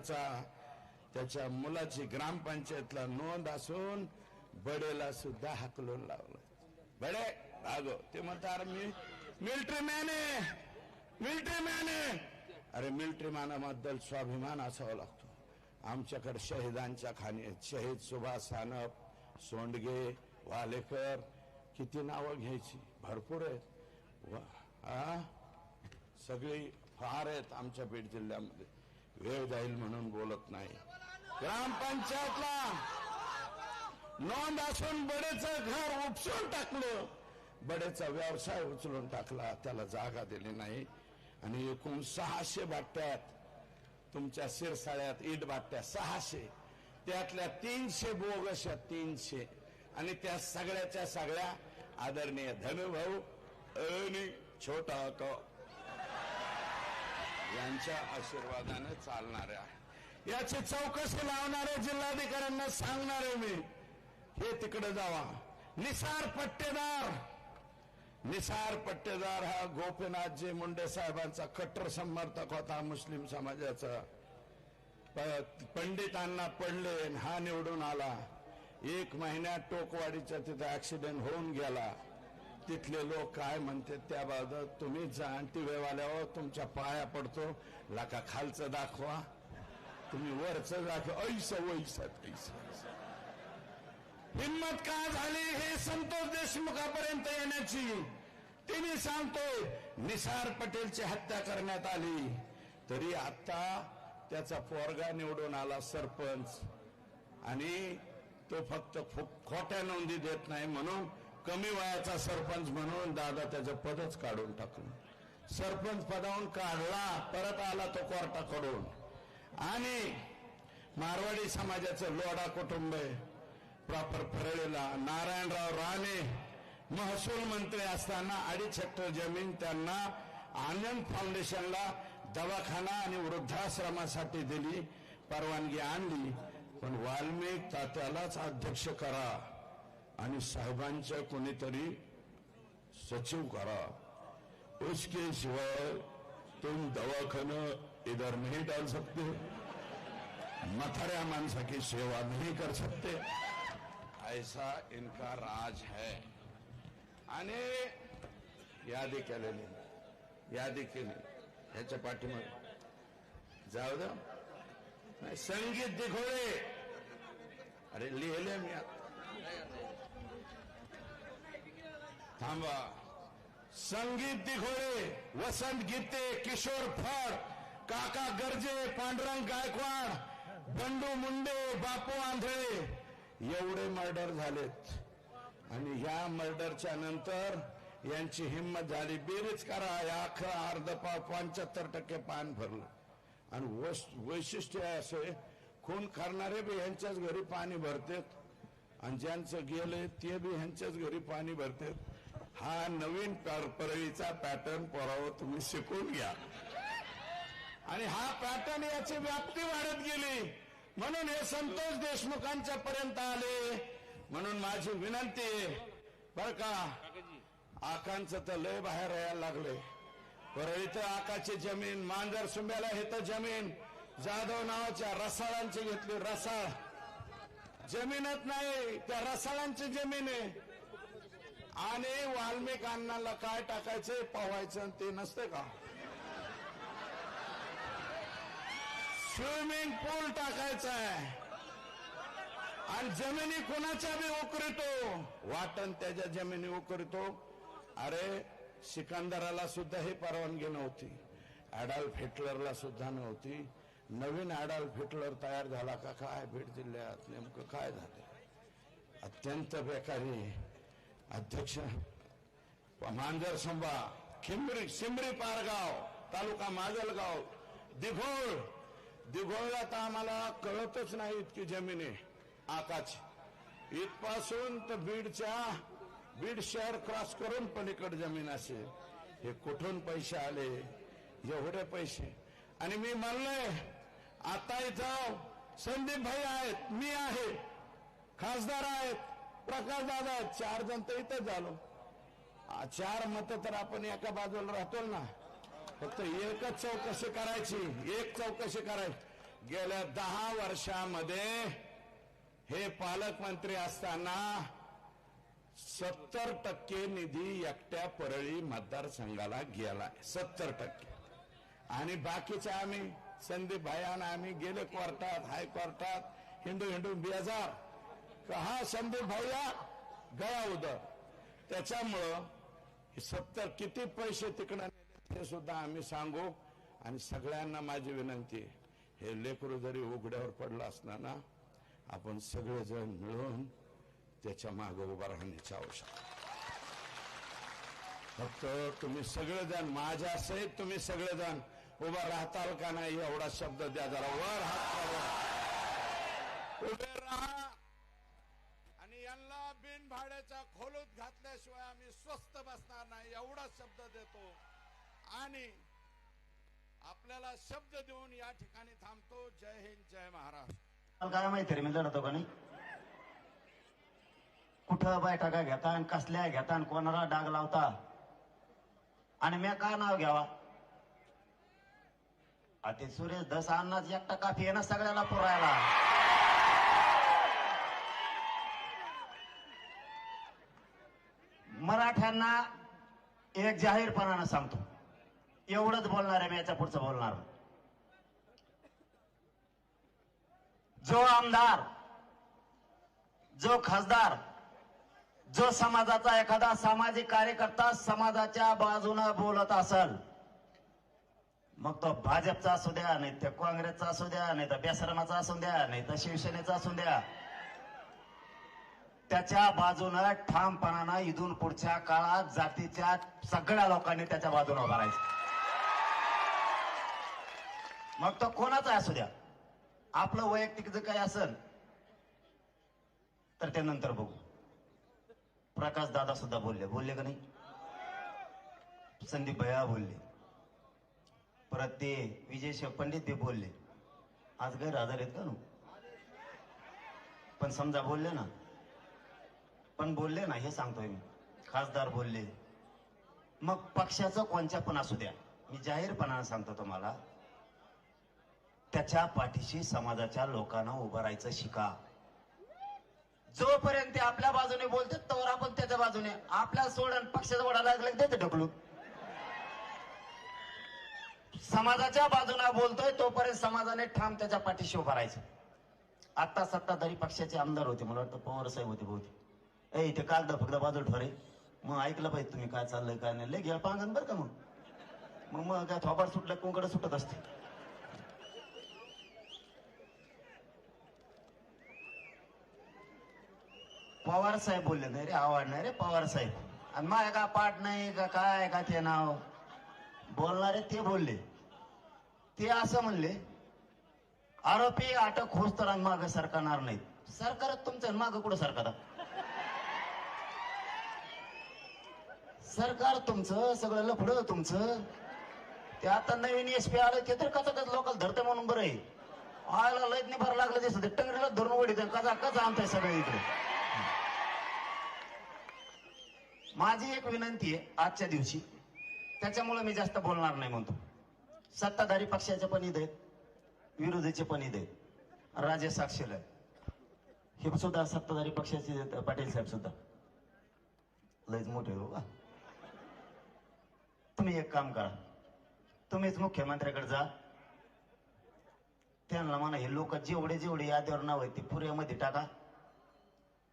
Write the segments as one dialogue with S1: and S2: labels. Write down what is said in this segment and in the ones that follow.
S1: त्याचा त्याच्या मुलाची ग्रामपंचायतला नोंद असून बडेला सुद्धा हाकलून लावलं. बडे भागो. ते म्हणतात मी मिलिटरी मॅन आहे. मिलिटरी मॅन आहे. अरे मिलिटरी मॅनाबद्दल स्वाभिमान असावा लागतो. आमच्याकडे शहीदांच्या खाणी आहेत. शहीद सुभाष सानप सोंडगे वालेकर. किती नावं घ्यायची? भरपूर आहेत. सगळी फार आहेत आमच्या बीड जिल्ह्यामध्ये. वेळ जाईल म्हणून बोलत नाही. ग्रामपंचायतला नोंद असून बडेचं घर उपसून टाकलं. बडेचा व्यवसाय उचलून टाकला त्याला जागा दिली नाही. आणि एकूण सहाशे बाट्यात तुमच्या शिरसाळ्यात ईट बाट्या सहाशे त्यातल्या तीनशे बोगशा तीनशे. आणि त्या सगळ्याच्या सगळ्या आदरणीय धनुभाऊ आणि छोटा क यांच्या आशीर्वादाने चालणाऱ्या याची चौकशी लावणाऱ्या जिल्हाधिकाऱ्यांना सांगणारे मी. हे तिकडे जावा. निसार पट्टेदार. निसार पट्टेदार हा गोपीनाथजी मुंडे साहेबांचा कट्टर समर्थक होता मुस्लिम समाजाचा. पंडितांना पडले हा निवडून आला. एक महिन्यात टोकवाडीचा तिथे ऍक्सिडेंट होऊन गेला. तिथले लोक काय म्हणते त्याबाबत तुम्ही जा आणि तुमच्या पाया पडतो. लाका खालचं दाखवा. तुम्ही वरचं दाखवा. ऐस वैसा ऐस हिंमत का झाली हे संतोष देशमुखापर्यंत येण्याची? तिने सांगतोय निसार पटेलची हत्या करण्यात आली. तरी आता त्याचा पोरगा निवडून आला सरपंच. आणि तो फक्त खोट्या नोंदी देत नाही म्हणून कमी वयाचा सरपंच म्हणून दादा त्याचं पदच काढून टाकलं. सरपंच पदावून काढला परत आला तो कोर्टाकडून. आणि मारवाडी समाजाचं लोडा कुटुंब आहे प्रॉपर परळीला नारायणराव राणे महसूल मंत्री असताना अडीच हेक्टर जमीन त्यांना आनंद फाउंडेशनला दवाखाना आणि वृद्धाश्रमासाठी दिली परवानगी आणली. पण वाल्मिक तात्यालाच अध्यक्ष करा. आणि साहेबांच्या कोणीतरी सचिव करा. उसके सिवाय तुम दवाखाना इधर नहीं डाल सकते. मथाऱ्या माणसा की सेवा नहीं कर सकते. ऐसा इनका राज है. आणि यादी केलेली. यादी केली. ह्याच्या पाठीमागे. जाऊ द्या संगीत दिखोळे अरे लिहिले मी आता. थांबा. संगीत दिघोळे वसंत गीते किशोर फड काका गर्जे पांडुरंग गायकवाड बंडू मुंडे बापू आंधळे. एवढे मर्डर झालेत. आणि ह्या मर्डरच्या नंतर यांची हिंमत झाली. बेरीज करा या अख्खा अर्ध पाव पंच्याहत्तर टक्के पान भरलं. आणि वस- वैशिष्ट्य आहे असे खून करणारे बी ह्यांच्याच घरी पाणी भरतेत. आणि ज्यांचं गेले ते बी ह्यांच्याच घरी पाणी भरतेत. हा नवीन पर- परळीचा पॅटर्न पोराव तुम्ही शिकून घ्या. आणि हा पॅटर्न याची व्याप्ती वाढत गेली. म्हणून हे संतोष देशमुखांच्या पर्यंत आले. म्हणून माझी विनंती आहे बर का? आकांचं तर लय बाहेर यायला लागले. तर आकाची जमीन मांजर सुंब्याला हे तर जमीन. जाधव नावाच्या रसाळांची घेतली रसाळ. जमीनच नाही त्या रसाळांची जमीन आहे. आणि वाल्मिक अण्णाला काय टाकायचंय पोहायचं आणि ते नसते का? स्विमिंग पूल टाकायचा आहे. आणि जमिनी कोणाच्या बी उकरतो? वाटण त्याच्या जमिनी उकरतो. अरे सिकंदराला सुद्धा ही परवानगी नव्हती. अडॉल्फ हिटलरला सुद्धा नव्हती. नवीन अडॉल्फ हिटलर तयार झाला का? काय? भेट दिल्यात नेमकं काय झालं? अत्यंत बेकारी. अध्यक्ष मांजर संभा खिंबरी शिंबरी पारगाव तालुका माजलगाव दिघोळ. दिघोळला तर आम्हाला कळतच नाही इतकी जमीन आहे आकाश. इथपासून तर बीडच्या बीड शहर क्रॉस करून पलीकड जमीन असेल हे कुठून पैसे आले? एवढे पैसे. आणि मी म्हणलंय आता इथं संदीप भाई आहेत मी आहे. खासदार आहेत. प्रकाश दादा चार जण तर इथंच झालो. चार मत तर आपण एका बाजूला राहतो ना. फक्त एकच चौकशी करायची एक चौकशी करायची गेल्या दहा वर्षामध्ये हे पालकमंत्री असताना सत्तर टक्के निधी एकट्या परळी मतदारसंघाला गेलाय सत्तर टक्के. आणि बाकीच्या आम्ही संदीप भाईयान आम्ही गेले कोर्टात हायकोर्टात हिंडू हिंडू बेजार. का हा संदीप भैया गया उदर त्याच्यामुळं सत्तर किती पैसे तिकडं ते सुद्धा आम्ही सांगू. आणि सगळ्यांना माझी विनंती हे लेकरू जरी उघड्यावर पडलं असणार ना आपण सगळेजण मिळून त्याच्यामागे उभा राहण्याची आवश्यकता फक्त तुम्ही सगळेजण माझ्या सहित तुम्ही सगळेजण उभा राहताल का नाही एवढा शब्द द्या जरा वर हात उभे राहा. खोलूत घातल्याशिवाय आम्ही स्वस्त बसणार नाही एवढा शब्द देतो. आणि आपल्याला शब्द देऊन या ठिकाणी थांबतो. जय हिंद जय महाराष्ट्र.
S2: काय माहिती रे मी लढतो का नाही? कुठं बैठका घेता आणि कसल्या घेता आणि कोणाला डाग लावता? आणि मी का नाव घ्यावा? आ ते सुरेश दस अन्नाच एकटा काफी आहे ना सगळ्याला पुरायला. मराठ्यांना एक जाहीरपणानं सांगतो. एवढंच बोलणार आहे मी याच्या पुढचं बोलणार जो आमदार जो खासदार जो समाजाचा एखादा सामाजिक कार्यकर्ता समाजाच्या बाजूनं बोलत असल मग तो भाजपचा असू द्या नाही तर काँग्रेसचा असू द्या नाही तर बेसरमाचा असू द्या नाही तर शिवसेनेचा असू द्या त्याच्या बाजूनं ठामपणानं इथून पुढच्या काळात जातीच्या सगळ्या लोकांनी त्याच्या बाजूने उभा राहायचं. मग तो कोणाचा असू द्या? आपलं वैयक्तिक जर काही असेल तर ते नंतर बघू. प्रकाश दादा सुद्धा बोलले. बोलले का नाही? संदीप भैया बोलले. परत ते विजय शेख पंडित ते बोलले. आज गैर गैरहजर आहेत का पण समजा बोलले ना पण बोलले ना हे सांगतोय मी. खासदार बोलले. मग पक्षाचं कोणच्या पण असू द्या. मी जाहीरपणानं सांगतो तुम्हाला त्याच्या पाठीशी समाजाच्या लोकांना उभं राहायचं शिका. जोपर्यंत ते आपल्या बाजूने बोलतात तोवर आपण त्याच्या बाजूने. आपल्या सोडून पक्षाचा वडा लागला की देते ढकलून समाजाच्या बाजूने बोलतोय तोपर्यंत समाजाने ठाम त्याच्या पाठीशी उभं राहायचं. आता सत्ताधारी पक्षाचे आमदार होते मला वाटतं पवार साहेब होते बहुतेक. ए इथे कागदा फक्त बाजूला ठरे मग ऐकलं पाहिजे तुम्ही काय चाललंय काय नाही. लय घ्या पांगण बरं का मग? मग मग काय थोबाड सुटलं कोंकड सुटत असते. पवार साहेब बोलले नाही रे आवडणार रे पवार साहेब. आणि माझ्या का पाठ नाही का काय का ते नाव? बोलणारे ते बोलले. ते असं म्हणले आरोपी अटक होस तर माग सरकारणार नाहीत. सरकार तुमचं माग कुठं सरकार सरकार तुमचं सगळं लफड तुमचं. ते आता नवीन एस पी आलं ते तर कचा लोकल धरते म्हणून बरं आहे. आयला लयत नाही भर लागलं दिसत टंगरीला धरून ओढीत कचा कचा आणताय सगळं इकडे. माझी एक विनंती आहे आजच्या दिवशी. त्याच्यामुळे मी जास्त बोलणार नाही म्हणतो. सत्ताधारी पक्षाचे पण ईद आहेत. विरोधीचे पण ईद आहेत. राजे साक्षील हे सुद्धा सत्ताधारी पक्षाचे पाटील साहेब सुद्धा. लयच मोठे हो. का तुम्ही एक काम करा. तुम्हीच मुख्यमंत्र्याकडे जा. त्यांना म्हणा हे लोक जेवढे जेवढे यादीवर नाव आहेत ते पुऱ्यामध्ये टाका.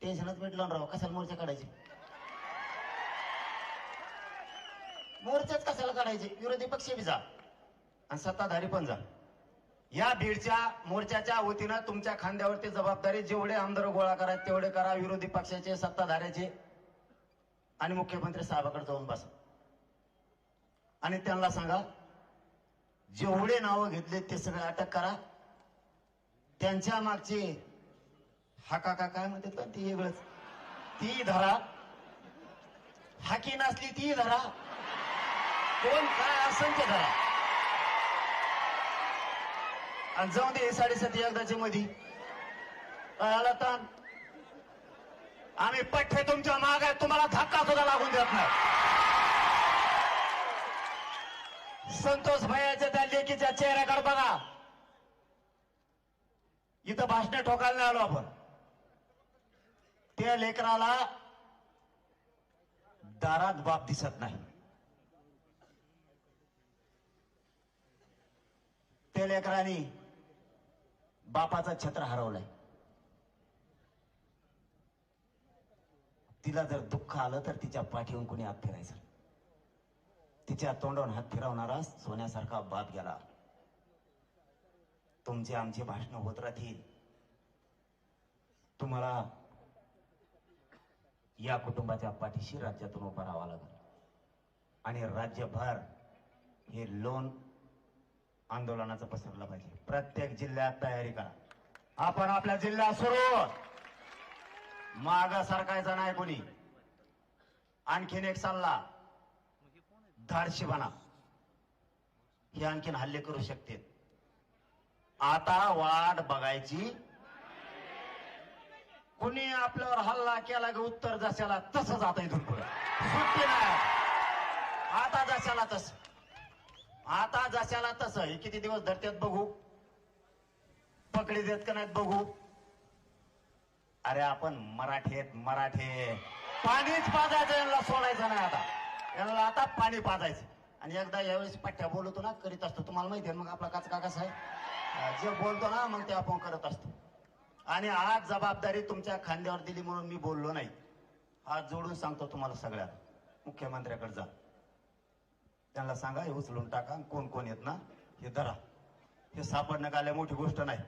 S2: टेन्शनच भेटलं राव कशाला मोर्चा काढायचे? मोर्चाच कशाला काढायचे? विरोधी पक्ष बी जा. आणि सत्ताधारी पण जा. या भीडच्या मोर्चाच्या वतीनं तुमच्या खांद्यावरती जबाबदारी जेवढे आमदार गोळा करा तेवढे करा. विरोधी पक्षाचे सत्ताधाऱ्याचे. आणि मुख्यमंत्री साहेबाकडे जाऊन बसा. आणि त्यांना सांगा जेवढे नावं घेतले ते सगळे अटक करा. त्यांच्या मागचे हाका का काय म्हणतात ती वेगळंच. ती धरा. हाकी नसली ती धरा. कोण काय असेल ते धरा. आणि जाऊन दे साडेसाती एकदाची मधी. कळाला आला ताण. आम्ही पठ्ठे तुमच्या माग आहे तुम्हाला धक्का सुद्धा लागून देत नाही. संतोष भैयाच्या त्या लेकीच्या चेहऱ्याकडे बघा. इथं भाषण ठोकायला आलो आपण. त्या लेकराला दारात बाप दिसत नाही. त्या लेकराने बापाचा छत्र हरवलाय. तिला जर दुःख आलं तर तिच्या पाठीहून कोणी आत फिरायचं. तिच्या तोंडावर हात फिरवणारा सोन्यासारखा बाप गेला. तुमचे आमचे भाषण होत राहतील. तुम्हाला या कुटुंबाच्या पाठीशी राज्यातून उभं राहावं लागेल. आणि राज्यभर हे लोन आंदोलनाचं पसरलं पाहिजे. प्रत्येक जिल्ह्यात तयारी करा. आपण आपल्या जिल्ह्यात सुरू माग सरकायचा नाही कोणी. आणखीन एक सल्ला. धाडशीपणा. बना हे आणखीन हल्ले करू शकते. आता वाट बघायची. कुणी आपल्यावर हल्ला केला की उत्तर जशाला तसंच आता इथून पुढे. सुट्टी नाही. आता जशाला तस. आता जशाला तसं. हे किती दिवस धरत्यात बघू? पकडी देत का नाहीत बघू? अरे आपण मराठी आहेत मराठे. पाणीच पाजायचं यांना सोडायचं नाही आता. यांना आता पाणी पाजायचं. आणि एकदा यावेळेस पट्ट्या बोलतो ना करीत असतो. तुम्हाला माहिती आहे ना मग आपला काचका कसा आहे जे बोलतो ना मग ते आपण करत असतो. आणि आज जबाबदारी तुमच्या खांद्यावर दिली म्हणून मी बोललो नाही. हात जोडून सांगतो तुम्हाला सगळ्या मुख्यमंत्र्याकडे जा. त्यांना सांगा हे उचलून टाका. आणि कोण कोण येत ना हे धरा. हे सापडणं काय मोठी गोष्ट नाही.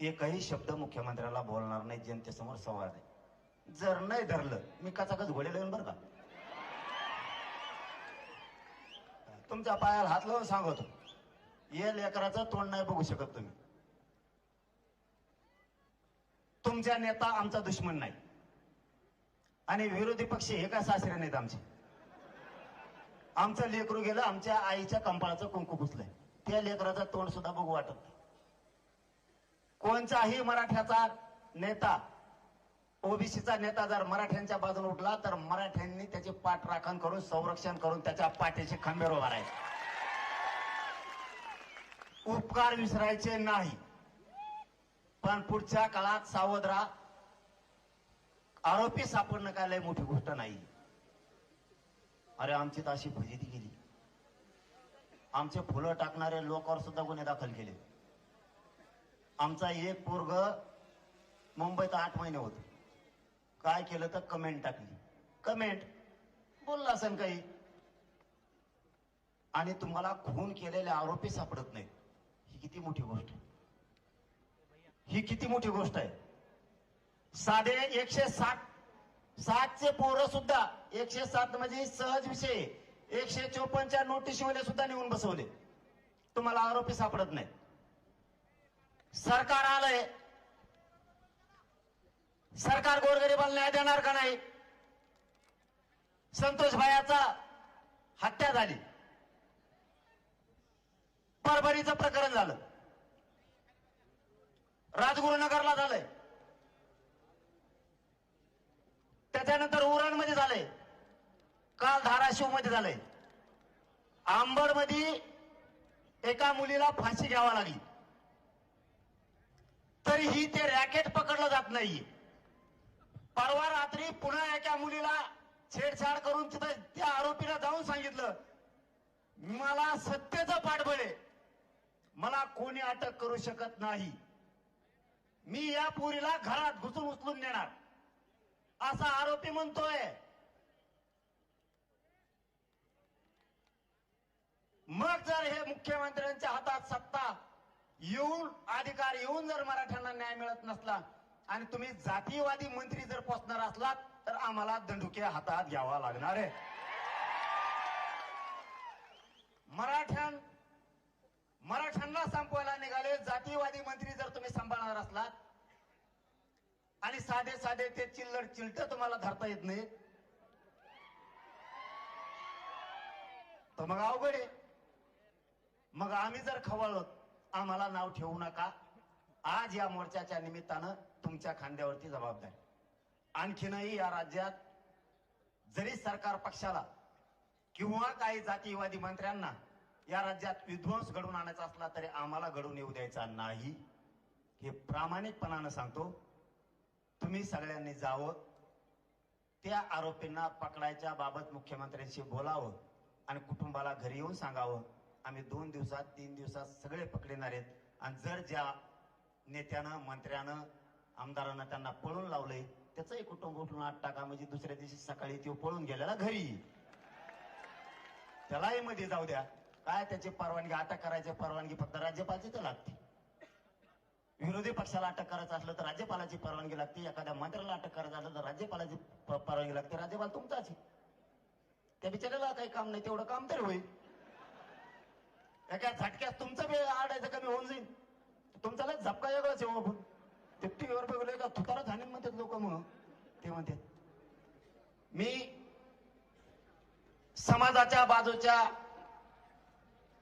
S2: एकही शब्द मुख्यमंत्र्याला बोलणार नाही जनतेसमोर संवाद आहे. जर नाही धरलं मी कचाकच घोडे लावून बरं का? तुमच्या पायाला हात लावून सांगतो. या लेकराचं तोंड नाही बघू शकत तुम्ही. तुमचा नेता आमचा दुश्मन नाही. आणि विरोधी पक्ष हे काय सासरे नाहीत आमचे? आमचं लेकरू गेलं आमच्या आईच्या कंपाळाचं कुंकू पुसलंय. त्या लेकराचं तोंड सुद्धा बघू वाटत नाही. कोणचाही मराठ्याचा नेता ओबीसीचा नेता जर मराठ्यांच्या बाजून उठला तर मराठ्यांनी त्याची पाठ राखण करून संरक्षण करून त्याच्या पाठीशी खंबेर उभारायचे उपकार विसरायचे नाही. पण पुढच्या काळात सावध राहा आरोपी सापडणं काय लय मोठी गोष्ट नाही. अरे आमची तर अशी फजिती गेली आमचे फुलं टाकणारे लोकांवर सुद्धा गुन्हे दाखल केले. आमचा एक पोरग मुंबईत आठ महिने होत. काय केलं तर कमेंट टाकली. कमेंट बोलला असेल काही. आणि तुम्हाला खून केलेले आरोपी सापडत नाहीत. ही किती मोठी गोष्ट आहे. ही किती मोठी गोष्ट आहे. साधे एकशे साठ सातचे पोरं सुद्धा एकशे सात म्हणजे सहज विषय. एकशे चोपन्नच्या नोटीसमध्ये सुद्धा नेऊन बसवले. तुम्हाला आरोपी सापडत नाही सरकार आलंय. सरकार गोरगरिबाला न्याय देणार का नाही? संतोष भायाचा हत्या झाली. परभणीचं प्रकरण झालं. राजगुरुनगरला झालंय. त्याच्यानंतर उरणमध्ये झालंय. काल धाराशिवमध्ये झालंय. आंबडमध्ये एका मुलीला फाशी घ्यावा लागली. तरीही ते रॅकेट पकडलं जात नाहीये. परवा रात्री पुन्हा एका मुलीला छेडछाड करून तिथं त्या आरोपीला जाऊन सांगितलं मला सत्तेचं पाठबळ आहे मला कोणी अटक करू शकत नाही. मी या पुरीला घरात घुसून उचलून नेणार. असा आरोपी म्हणतोय. मग जर हे मुख्यमंत्र्यांच्या हातात सत्ता येऊन अधिकार येऊन जर मराठ्यांना न्याय मिळत नसला आणि तुम्ही जातीयवादी मंत्री जर पोचणार असलात तर आम्हाला दंडुके हातात घ्यावा लागणार आहे. मराठ्यां मराठ्यांना संपवायला निघाले जातीयवादी मंत्री जर तुम्ही सांभाळणार असलात आणि साधे साधे ते चिल्लर चिलट तुम्हाला धरता येत नाही तर मग अवघड आहे. मग आम्ही जर खवळत आम्हाला नाव ठेवू नका. आज या मोर्चाच्या निमित्तानं तुमच्या खांद्यावरती जबाबदारी. आणखीनही या राज्यात जरी सरकार पक्षाला किंवा काही जातीवादी मंत्र्यांना या राज्यात विध्वंस घडवून आणायचा असला तरी आम्हाला घडवून येऊ द्यायचा नाही. हे प्रामाणिकपणानं सांगतो. तुम्ही सगळ्यांनी जावं. त्या आरोपींना पकडायच्या बाबत मुख्यमंत्र्यांशी बोलावं आणि कुटुंबाला घरी येऊन सांगावं. आम्ही दोन दिवसात तीन दिवसात सगळे पकडणार आहेत. आणि जर ज्या नेत्यानं मंत्र्यानं आमदारांना त्यांना पळून लावलंय. त्याचंही कुटुंब उठून आठ टाका. म्हणजे दुसऱ्या दिवशी सकाळी तो पळून गेलेला घरी. त्यालाही मध्ये जाऊ द्या. काय त्याची परवानगी अटक करायची परवानगी फक्त राज्यपालची तर लागते. विरोधी पक्षाला अटक करायचं असलं तर राज्यपालाची परवानगी लागते. एखाद्या मंत्र्याला अटक करायचं असलं तर राज्यपालाची परवानगी लागते. राज्यपाल तुमचाच त्या बिचाऱ्याला काही काम नाही. तेवढं काम तरी होईल. एका झटक्यात तुमचं वेळ आडायचं कमी होऊन जाईल. तुमचा लय झपका वेगळाच आहे हो आपण. ते टीव्हीवर बघले का? तुतारा झाले म्हणतात लोक मग. ते म्हणतात मी समाजाच्या बाजूच्या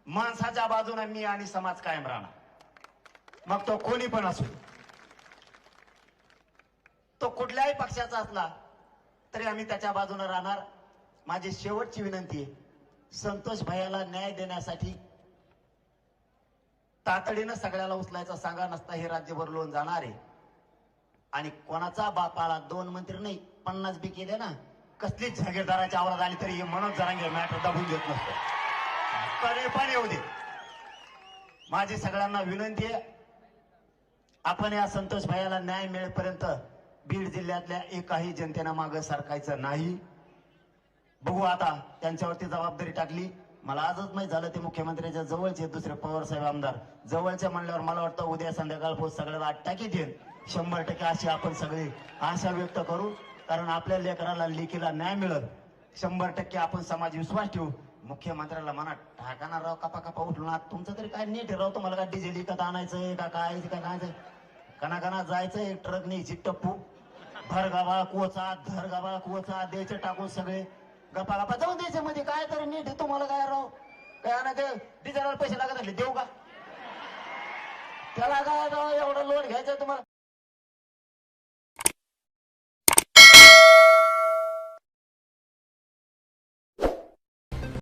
S2: माणसाच्या बाजूने मी आणि समाज कायम राहणार. मग तो कोणी पण असो तो कुठल्याही पक्षाचा असला तरी आम्ही त्याच्या बाजूने राहणार. माझी शेवटची विनंती आहे संतोष भैयाला न्याय देण्यासाठी तातडीनं सगळ्याला उचलायचा सांगा नसता हे राज्यभर लोन जाणार आहे. आणि कोणाचा बापाला दोन मंत्री नाही पन्नास बी केले ना कसलीच जागीरदाराची आवाज आली तरी म्हणून मनोज जरांगे मॅटर दाबून घेत नसतो. तरी पण येऊ दे. माझी सगळ्यांना विनंती आहे आपण या संतोष भाईला न्याय मिळेपर्यंत बीड जिल्ह्यातल्या एकाही जनतेनं मागं सरकायचं नाही. बघू आता त्यांच्यावरती जबाबदारी टाकली. मला आजच माहीत झालं ते मुख्यमंत्र्यांच्या जवळचे दुसरे पवार साहेब आमदार. जवळचे म्हणल्यावर मला वाटतं उद्या संध्याकाळ पोहोच सगळ्याला अटॅक देईल शंभर टक्के अशी आपण सगळी आशा व्यक्त करू कारण आपल्या लेकराला लेखीला न्याय मिळत शंभर टक्के आपण समाज विश्वास ठेवू. मुख्यमंत्र्याला म्हणा ठाकाना राव कपा कपा उठलो ना तुमचं तरी काय नीट राव? तुम्हाला काय डिझेल विकत आणायचंय का काय? का काय कणाकणा जायचंय ट्रक न्यायची टप्पू भर गावा कोचा धर गावा कोचा द्यायचे टाकून सगळे. गप्पा गप्पा जाऊन द्यायचे मध्ये. काय तरी नीट तुम्हाला काय राव? काय ना ते? डिझेलवर पैसे लागत असले देऊ का? त्याला काय राव? एवढं लोन घ्यायचं तुम्हाला.